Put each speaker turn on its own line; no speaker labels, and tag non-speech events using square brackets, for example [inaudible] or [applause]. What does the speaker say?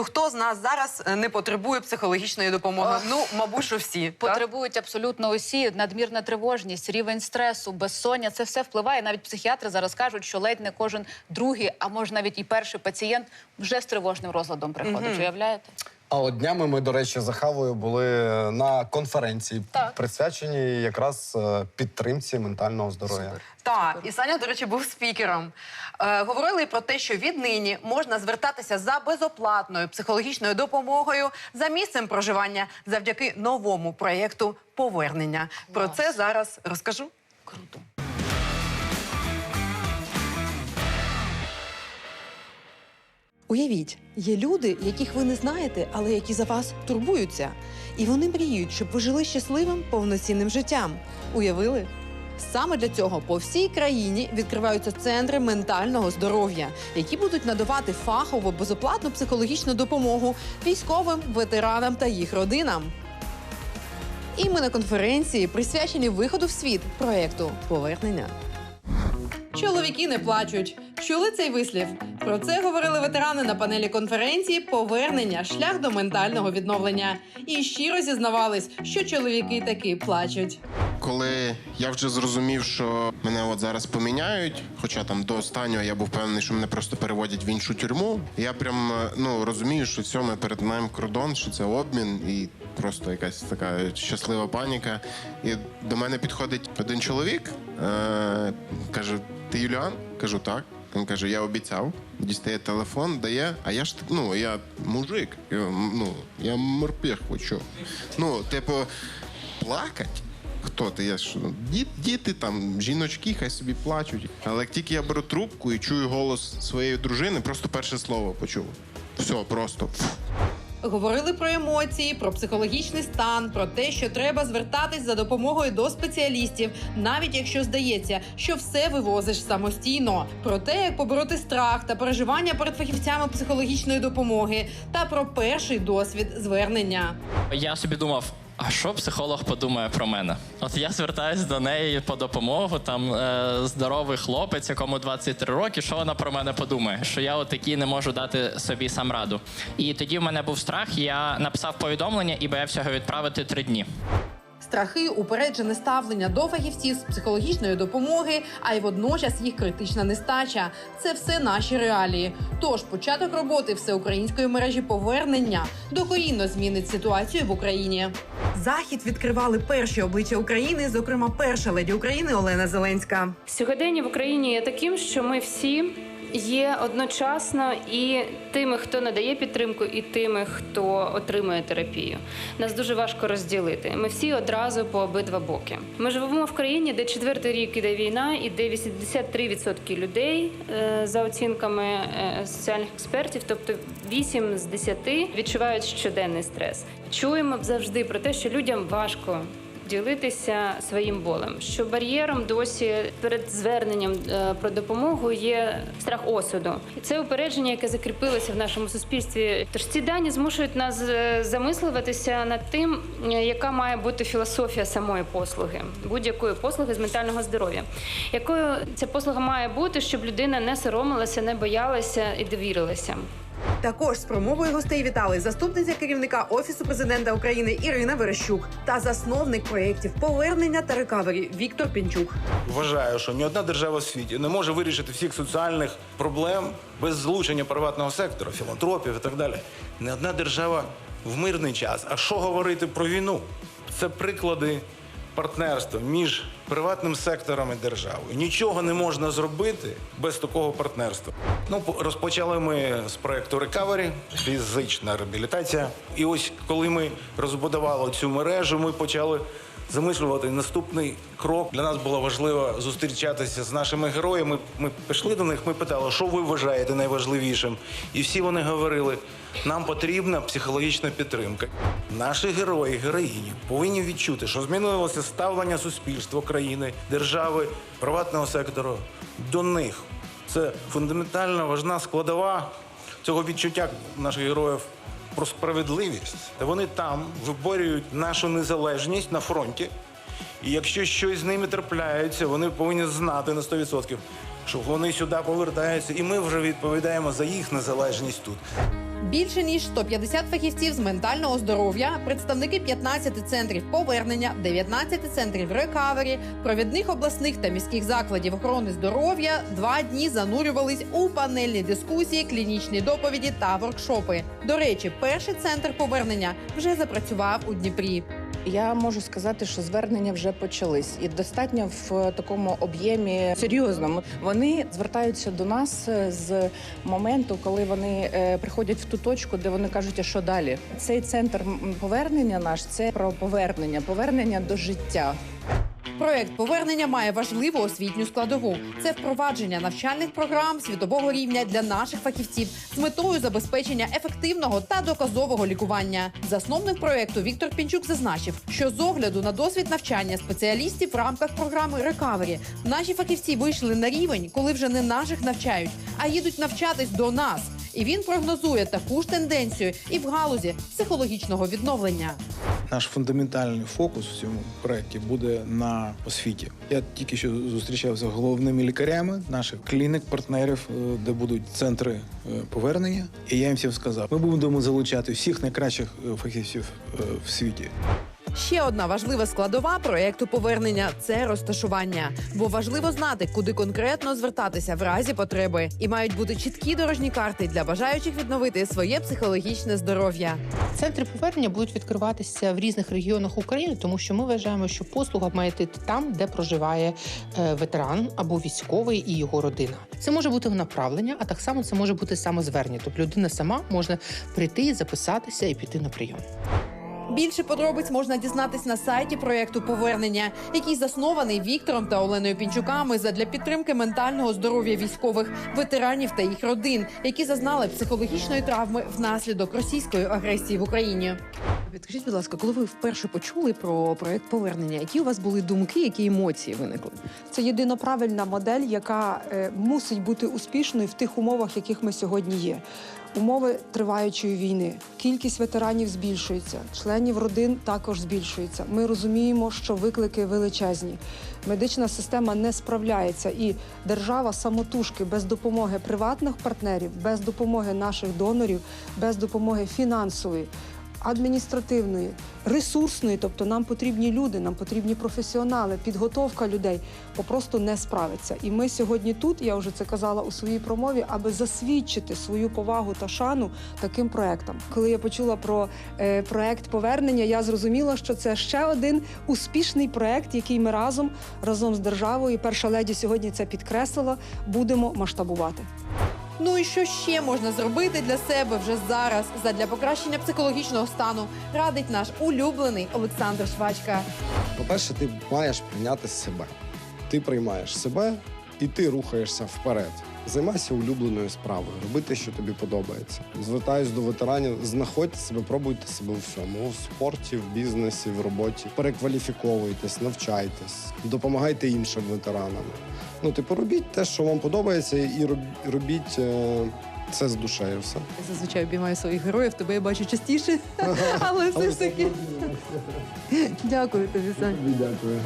Ну хто з нас зараз е, не потребує психологічної допомоги?
Ох.
Ну, мабуть, що всі. так?
Потребують абсолютно усі надмірна тривожність, рівень стресу, безсоння. Це все впливає. Навіть психіатри зараз кажуть, що ледь не кожен другий, а може навіть і перший пацієнт вже з тривожним розладом приходить. Уявляєте?
А от днями ми, до речі, за Хавою були на конференції,
Так.
присвяченій якраз е, підтримці ментального здоров'я.
Так, і Саня, до речі, був спікером. Е, говорили про те, що віднині можна звертатися за безоплатною психологічною допомогою за місцем проживання завдяки новому проєкту повернення. Про це зараз розкажу.
Круто.
Уявіть, є люди, яких ви не знаєте, але які за вас турбуються. І вони мріють, щоб ви жили щасливим повноцінним життям. Уявили? Саме для цього по всій країні відкриваються центри ментального здоров'я, які будуть надавати фахову безоплатну психологічну допомогу військовим, ветеранам та їх родинам. І ми на конференції присвячені виходу в світ проекту Повернення. Чоловіки не плачуть. Чули цей вислів? Про це говорили ветерани на панелі конференції Повернення шлях до ментального відновлення. І щиро зізнавались, що чоловіки таки плачуть.
Коли я вже зрозумів, що мене от зараз поміняють, хоча там до останнього я був впевнений, що мене просто переводять в іншу тюрму. Я прям ну розумію, що все, ми перетинаємо кордон, що це обмін і просто якась така щаслива паніка. І до мене підходить один чоловік, е- каже: Ти Юліан? Кажу, так. Він каже, я обіцяв, дістає телефон, дає, а я ж ну, я мужик, я, ну, я морпех хочу. Ну, типу, плакать. Хто ти? Я ж ну, діт, діти там, жіночки, хай собі плачуть. Але як тільки я беру трубку і чую голос своєї дружини, просто перше слово почув. Все, просто.
Говорили про емоції, про психологічний стан, про те, що треба звертатись за допомогою до спеціалістів, навіть якщо здається, що все вивозиш самостійно. Про те, як побороти страх та переживання перед фахівцями психологічної допомоги, та про перший досвід звернення.
Я собі думав. А що психолог подумає про мене? От я звертаюсь до неї по допомогу. Там е, здоровий хлопець, якому 23 роки. Що вона про мене подумає? Що я отакий не можу дати собі сам раду. І тоді в мене був страх. Я написав повідомлення і боявся його відправити три дні.
Страхи, упереджене ставлення до фахівців з психологічної допомоги, а й водночас їх критична нестача. Це все наші реалії. Тож початок роботи всеукраїнської мережі повернення докорінно змінить ситуацію в Україні.
Захід відкривали перші обличчя України, зокрема, перша леді України Олена Зеленська.
Сьогодення в Україні є таким, що ми всі є одночасно і тими, хто надає підтримку, і тими, хто отримує терапію. Нас дуже важко розділити. Ми всі одразу по обидва боки. Ми живемо в країні, де четвертий рік іде війна, і де 83% людей, е, за оцінками е, соціальних експертів, тобто 8 з 10 відчувають щоденний стрес. Чуємо завжди про те, що людям важко ділитися своїм болем. Що бар'єром досі перед зверненням е, про допомогу є страх осуду, це упередження, яке закріпилося в нашому суспільстві. Тож ці дані змушують нас е, замислюватися над тим, е, яка має бути філософія самої послуги, будь-якої послуги з ментального здоров'я. Якою ця послуга має бути, щоб людина не соромилася, не боялася і довірилася.
Також з промовою гостей вітали заступниця керівника офісу президента України Ірина Верещук та засновник проєктів повернення та рекавері Віктор Пінчук.
Вважаю, що ні одна держава в світі не може вирішити всіх соціальних проблем без залучення приватного сектору, філантропів і так далі. Ні одна держава в мирний час. А що говорити про війну? Це приклади партнерства між приватним сектором і державою. Нічого не можна зробити без такого партнерства. Ну, розпочали ми з проекту Recovery, фізична реабілітація. І ось коли ми розбудували цю мережу, ми почали замислювати наступний крок. Для нас було важливо зустрічатися з нашими героями. Ми пішли до них, ми питали, що ви вважаєте найважливішим. І всі вони говорили: нам потрібна психологічна підтримка. Наші герої, героїні повинні відчути, що змінилося ставлення суспільства, країни, держави, приватного сектору до них. Це фундаментально важна складова цього відчуття наших героїв про справедливість. Вони там виборюють нашу незалежність на фронті. І якщо щось з ними трапляється, вони повинні знати на 100%, що вони сюди повертаються, і ми вже відповідаємо за їх незалежність тут.
Більше ніж 150 фахівців з ментального здоров'я, представники 15 центрів повернення, 19 центрів рекавері, провідних обласних та міських закладів охорони здоров'я два дні занурювались у панельні дискусії, клінічні доповіді та воркшопи. До речі, перший центр повернення вже запрацював у Дніпрі.
Я можу сказати, що звернення вже почались, і достатньо в такому об'ємі серйозному. Вони звертаються до нас е, з моменту, коли вони е, приходять в ту точку, де вони кажуть, а що далі. Цей центр повернення наш це про повернення, повернення до життя.
Проект повернення має важливу освітню складову. Це впровадження навчальних програм світового рівня для наших фахівців з метою забезпечення ефективного та доказового лікування. Засновник проекту Віктор Пінчук зазначив, що з огляду на досвід навчання спеціалістів в рамках програми Рекавері наші фахівці вийшли на рівень, коли вже не наших навчають, а їдуть навчатись до нас. І він прогнозує таку ж тенденцію і в галузі психологічного відновлення.
Наш фундаментальний фокус в цьому проєкті буде на освіті. Я тільки що зустрічався з головними лікарями наших клінік, партнерів, е, де будуть центри е, повернення. І я їм всім сказав: ми будемо залучати всіх найкращих е, фахівців в світі.
Ще одна важлива складова проекту повернення це розташування. Бо важливо знати, куди конкретно звертатися в разі потреби, і мають бути чіткі дорожні карти для бажаючих відновити своє психологічне здоров'я.
Центри повернення будуть відкриватися в різних регіонах України, тому що ми вважаємо, що послуга має йти там, де проживає е, ветеран або військовий і його родина. Це може бути направлення, а так само це може бути самозвернення. Тобто людина сама може прийти, записатися і піти на прийом.
Більше подробиць можна дізнатись на сайті проекту повернення, який заснований Віктором та Оленою Пінчуками задля підтримки ментального здоров'я військових ветеранів та їх родин, які зазнали психологічної травми внаслідок російської агресії в Україні. Підкажіть, будь ласка, коли ви вперше почули про проект повернення, які у вас були думки, які емоції виникли?
Це єдина правильна модель, яка е, мусить бути успішною в тих умовах, яких ми сьогодні є. Умови триваючої війни. Кількість ветеранів збільшується, членів родин також збільшується. Ми розуміємо, що виклики величезні. Медична система не справляється, і держава самотужки без допомоги приватних партнерів, без допомоги наших донорів, без допомоги фінансової. Адміністративної, ресурсної, тобто нам потрібні люди, нам потрібні професіонали, підготовка людей попросту не справиться. І ми сьогодні тут, я вже це казала у своїй промові, аби засвідчити свою повагу та шану таким проектам. Коли я почула про е, проект повернення, я зрозуміла, що це ще один успішний проект, який ми разом разом з державою, перша леді сьогодні це підкреслила, будемо масштабувати.
Ну і що ще можна зробити для себе вже зараз задля покращення психологічного стану, радить наш улюблений Олександр Швачка.
По-перше, ти маєш прийняти себе. Ти приймаєш себе і ти рухаєшся вперед. Займайся улюбленою справою, роби те, що тобі подобається. Звертаюсь до ветеранів, знаходьте себе, пробуйте себе у всьому в спорті, в бізнесі, в роботі. Перекваліфіковуйтесь, навчайтесь, допомагайте іншим ветеранам. Ну, типу, робіть те, що вам подобається, і робіть е, це з душею. Все.
Я зазвичай обіймаю своїх героїв, тебе я бачу частіше, [laughs] але все ж таки. Дякую тобі.
Дякую.